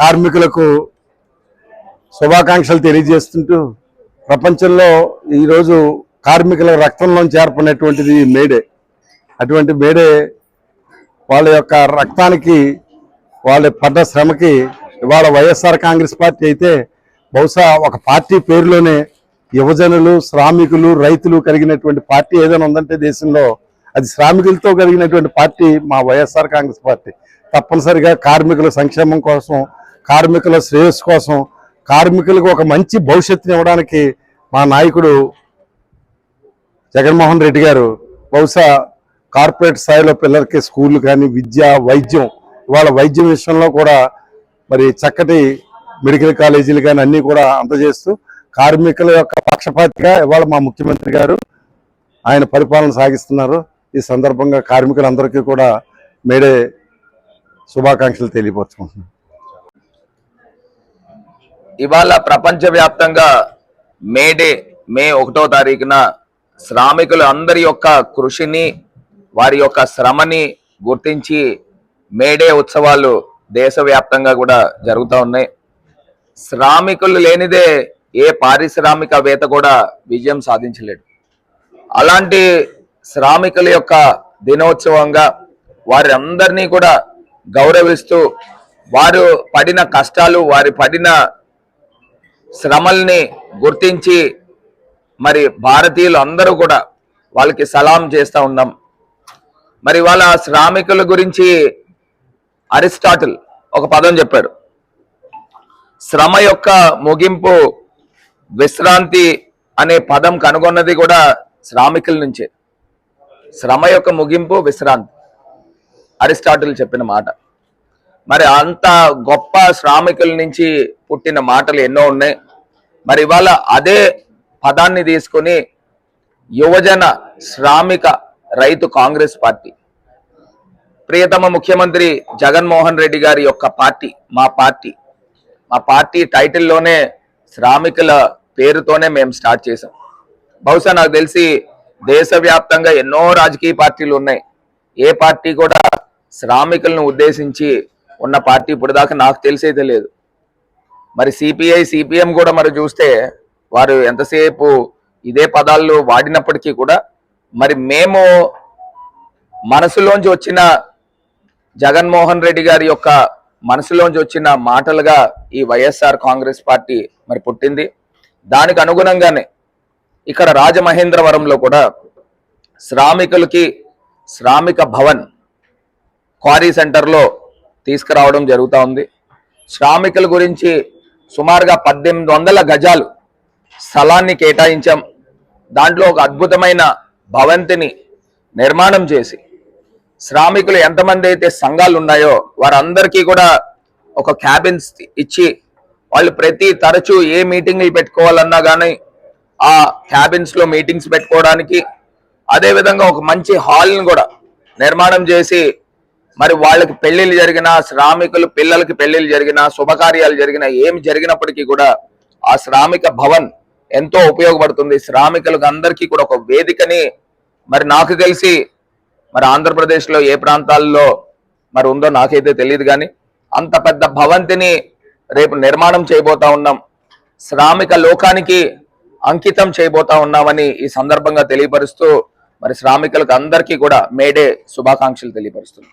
కార్మికులకు శుభాకాంక్షలు తెలియజేస్తుంటూ ప్రపంచంలో ఈరోజు కార్మికుల రక్తంలోంచి ఏర్పడినటువంటిది మేడే. అటువంటి మేడే వాళ్ళ యొక్క రక్తానికి వాళ్ళ పడ్డ శ్రమకి ఇవాళ వైఎస్ఆర్ కాంగ్రెస్ పార్టీ అయితే బహుశా ఒక పార్టీ పేరులోనే యువజనులు శ్రామికులు రైతులు కలిగినటువంటి పార్టీ ఏదైనా ఉందంటే దేశంలో అది శ్రామికులతో కలిగినటువంటి పార్టీ మా వైఎస్ఆర్ కాంగ్రెస్ పార్టీ. తప్పనిసరిగా కార్మికుల సంక్షేమం కోసం కార్మికుల శ్రేయస్సు కోసం కార్మికులకు ఒక మంచి భవిష్యత్తుని ఇవ్వడానికి మా నాయకుడు జగన్మోహన్ రెడ్డి గారు బహుశా కార్పొరేట్ స్థాయిలో పిల్లలకి స్కూళ్ళు కానీ విద్య వైద్యం ఇవాళ వైద్యం విషయంలో కూడా మరి చక్కటి మెడికల్ కాలేజీలు కానీ అన్నీ కూడా అందజేస్తూ కార్మికుల యొక్క పక్షపాతిగా ఇవాళ మా ముఖ్యమంత్రి గారు ఆయన పరిపాలన సాగిస్తున్నారు. ఈ సందర్భంగా కార్మికులందరికీ కూడా మేడే శుభాకాంక్షలు తెలియపరుచుకుంటున్నాను. ఇవాళ ప్రపంచవ్యాప్తంగా మే డే మే ఒకటో తారీఖున శ్రామికులు అందరి యొక్క కృషిని వారి యొక్క శ్రమని గుర్తించి మేడే ఉత్సవాలు దేశవ్యాప్తంగా కూడా జరుగుతూ ఉన్నాయి. శ్రామికులు లేనిదే ఏ పారిశ్రామికవేత్త కూడా విజయం సాధించలేడు. అలాంటి శ్రామికుల యొక్క దినోత్సవంగా వారి అందరినీ కూడా గౌరవిస్తూ వారు పడిన కష్టాలు వారి పడిన శ్రమల్ని గుర్తించి మరి భారతీయులు అందరూ కూడా వాళ్ళకి సలాం చేస్తూ ఉన్నాం. మరి వాళ్ళ శ్రామికుల గురించి అరిస్టాటిల్ ఒక పదం చెప్పాడు. శ్రమ యొక్క ముగింపు విశ్రాంతి అనే పదం కనుగొన్నది కూడా శ్రామికుల నుంచే. శ్రమ యొక్క ముగింపు విశ్రాంతి. అరిస్టాటిల్ చెప్పిన మాట. మరి అంత గొప్ప శ్రామికుల నుంచి పుట్టిన మాటలు ఎన్నో ఉన్నాయి. మరి ఇవాళ అదే పదాన్ని తీసుకొని యువజన శ్రామిక రైతు కాంగ్రెస్ పార్టీ ప్రియతమ ముఖ్యమంత్రి జగన్మోహన్ రెడ్డి గారి యొక్క పార్టీ మా పార్టీ మా పార్టీ టైటిల్లోనే శ్రామికుల పేరుతోనే మేము స్టార్ట్ చేసాం బహుశా నాకు తెలిసి దేశవ్యాప్తంగా ఎన్నో రాజకీయ పార్టీలు ఉన్నాయి. ఏ పార్టీ కూడా శ్రామికులను ఉద్దేశించి ఉన్న పార్టీ ఇప్పటిదాకా నాకు తెలిసేదే లేదు. మరి సిపిఐ సిపిఎం కూడా మరి చూస్తే వారు ఎంతసేపు ఇదే పదాలు వాడినప్పటికీ కూడా మరి మేము మనసులోంచి వచ్చిన జగన్మోహన్ రెడ్డి గారి యొక్క మనసులోంచి వచ్చిన మాటలుగా ఈ వైఎస్ఆర్ కాంగ్రెస్ పార్టీ మరి పుట్టింది. దానికి అనుగుణంగానే ఇక్కడ రాజమహేంద్రవరంలో కూడా శ్రామికులకి శ్రామిక భవన్ క్వారీ సెంటర్లో తీసుకురావడం జరుగుతూ ఉంది. శ్రామికుల గురించి సుమారుగా పద్దెనిమిది వందల గజాలు స్థలాన్ని కేటాయించాం. దాంట్లో ఒక అద్భుతమైన భవంతిని నిర్మాణం చేసి శ్రామికులు ఎంతమంది అయితే సంఘాలు ఉన్నాయో వారందరికీ కూడా ఒక క్యాబిన్స్ ఇచ్చి వాళ్ళు ప్రతి తరచూ ఏ మీటింగ్లు పెట్టుకోవాలన్నా కానీ ఆ క్యాబిన్స్లో మీటింగ్స్ పెట్టుకోవడానికి అదేవిధంగా ఒక మంచి హాల్ని కూడా నిర్మాణం చేసి మరి వాళ్ళకి పెళ్ళిళ్ళు జరిగినా శ్రామికులు పిల్లలకి పెళ్ళిళ్ళు జరిగినా శుభకార్యాలు జరిగినా ఏమి జరిగినప్పటికీ కూడా ఆ శ్రామిక భవన్ ఎంతో ఉపయోగపడుతుంది. శ్రామికులకు అందరికీ కూడా ఒక వేదికని మరి నాకు తెలిసి మరి ఆంధ్రప్రదేశ్లో ఏ ప్రాంతాల్లో మరి ఉందో నాకైతే తెలియదు కానీ అంత పెద్ద భవంతిని రేపు నిర్మాణం చేయబోతా ఉన్నాం. శ్రామిక లోకానికి అంకితం చేయబోతా ఉన్నామని ఈ సందర్భంగా తెలియపరుస్తూ మరి శ్రామికులకు అందరికీ కూడా మేడే శుభాకాంక్షలు తెలియపరుస్తున్నాం.